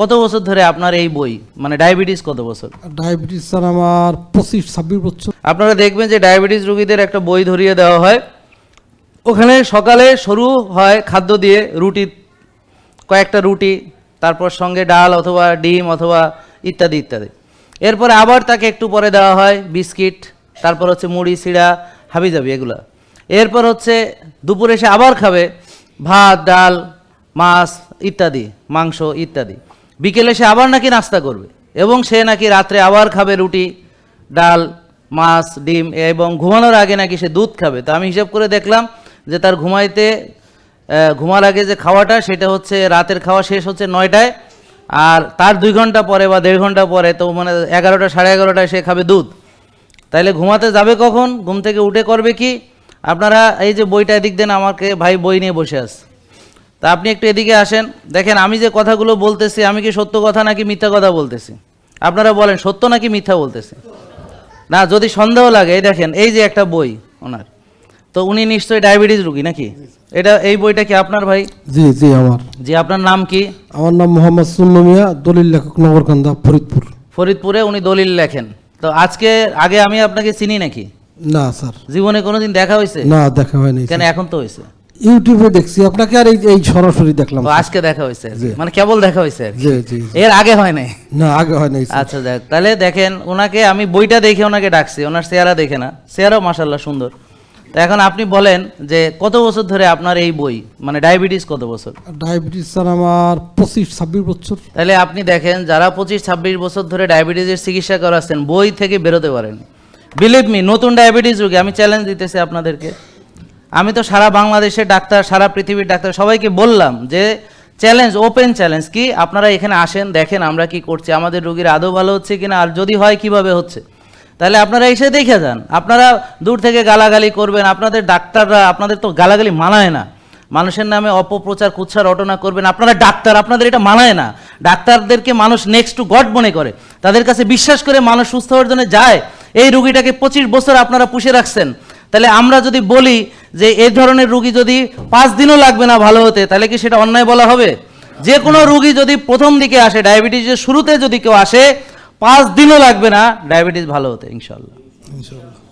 কত বছর ধরে আপনার এই বই? মানে ডায়াবেটিস কত বছর? ডায়াবেটিস স্যার আমার পঁচিশ ছাব্বিশ বছর। আপনারা দেখবেন যে ডায়াবেটিস রোগীদের একটা বই ধরিয়ে দেওয়া হয়। ওখানে সকালে শুরু হয় খাদ্য দিয়ে রুটি কয়েকটা রুটি তারপর সঙ্গে ডাল অথবা ডিম অথবা ইত্যাদি ইত্যাদি। এরপরে আবার তাকে একটু পরে দেওয়া হয় বিস্কিট তারপর হচ্ছে মুড়ি সিড়া হাবিজাবি এগুলা। এরপর হচ্ছে দুপুরে সে আবার খাবে ভাত ডাল মাছ ইত্যাদি মাংস ইত্যাদি। বিকেলে সে আবার নাকি নাস্তা করবে। এবং সে নাকি রাত্রে আবার খাবে রুটি, ডাল, মাছ, ডিম, এবং ঘুমানোর আগে নাকি সে দুধ খাবে। তো আমি হিসাব করে দেখলাম যে তার ঘুমাইতে ঘুমার আগে যে খাওয়াটা, সেটা হচ্ছে রাতের খাওয়া শেষ হচ্ছে নয়টায়, আর তার দুই ঘণ্টা পরে বা দেড় ঘণ্টা পরে, তো মানে এগারোটা, সাড়ে এগারোটায় সে খাবে দুধ। তাইলে ঘুমাতে যাবে কখন? ঘুম থেকে উঠে করবে কি? আপনারা এই যে বইটা এদিক দেন, আমাকে ভাই বই নিয়ে বসে আছে। তা আপনি একটু এদিকে আসেন। দেখেন আমি যে কথাগুলো বলতেছি আমি কি সত্য কথা নাকি মিথ্যা কথা বলতেছি? আপনারা বলেন সত্য নাকি মিথ্যা বলতেছি? না যদি সন্দেহ লাগে এই দেখেন এই যে একটা বই ওনার। তো উনি নিশ্চয়ই ডায়াবেটিস রুগী নাকি? এটা এই বইটা কি আপনার ভাই? জি জি আমার। জি আপনার নাম কি? আমার নাম মোহাম্মদ সুন্নু মিয়া দলিল লেখক নগরকান্দা ফরিদপুর। ফরিদপুরে উনি দলিল লেখেন। তো আজকে আগে আমি আপনাকে চিনি নাকি? না স্যার। জীবনে কোনোদিন দেখা হয়েছে না দেখা হয়নি কেন এখন তো হয়েছে ইউটিউবে দেখছি আপনাকে আর এই এই সরাসরি দেখলাম। ও আজকে দেখা হয়েছে। মানে কেবল দেখা হয়েছে জি জি জি। এর আগে হয় নাই? না আগে হয় নাই আচ্ছা দেখ তাহলে দেখেন ওনাকে আমি বইটা দেখে ওনাকে ডাকছি ওনার চেহারা দেখে না। চেহারাও মাসাল্লাহ সুন্দর। তো এখন আপনি বলেন যে কত বছর ধরে আপনার এই বই? মানে ডায়াবেটিস কত বছর? ডায়াবেটিস স্যার আমার পঁচিশ ছাব্বিশ বছর। তাহলে আপনি দেখেন যারা পঁচিশ ছাব্বিশ বছর ধরে ডায়াবেটিসের চিকিৎসা করাচ্ছেন বই থেকে বেরোতে পারেন। বিলিভ মি নতুন ডায়াবেটিস রোগী আমি চ্যালেঞ্জ দিতেছি আপনাদেরকে। আমি তো সারা বাংলাদেশের ডাক্তার, সারা পৃথিবীর ডাক্তার, সবাইকে বললাম যে চ্যালেঞ্জ ওপেন চ্যালেঞ্জ কি? আপনারা এখানে আসেন, দেখেন আমরা কি করছি, আমাদের রোগীর আদৌ ভালো হচ্ছে কিনা, আর যদি হয় কীভাবে হচ্ছে? তাহলে আপনারা এসে দেখে যান। আপনারা দূর থেকে গালাগালি করবেন, আপনাদের ডাক্তাররা, আপনাদের তো গালাগালি মানায় না। মানুষের নামে অপপ্রচার কুচ্ছা রটনা করবেন, আপনারা ডাক্তার, আপনাদের এটা মানায় না। ডাক্তারদেরকে মানুষ নেক্সট টু গড মনে করে। তাদের কাছে বিশ্বাস করে মানুষ সুস্থ হওয়ার জন্য যায়। এই রুগীটাকে পঁচিশ বছর আপনারা পুষে রাখছেন। তাহলে আমরা যদি বলি যে এই ধরনের রুগী যদি পাঁচ দিনও লাগবে না ভালো হতে, তাহলে কি সেটা অন্যায় বলা হবে? যে কোনো রুগী যদি প্রথম দিকে আসে, ডায়াবেটিসের শুরুতে যদি কেউ আসে, পাঁচ দিনও লাগবে না, ডায়াবেটিস ভালো হতে ইনশাল্লাহ ইনশাআল্লাহ।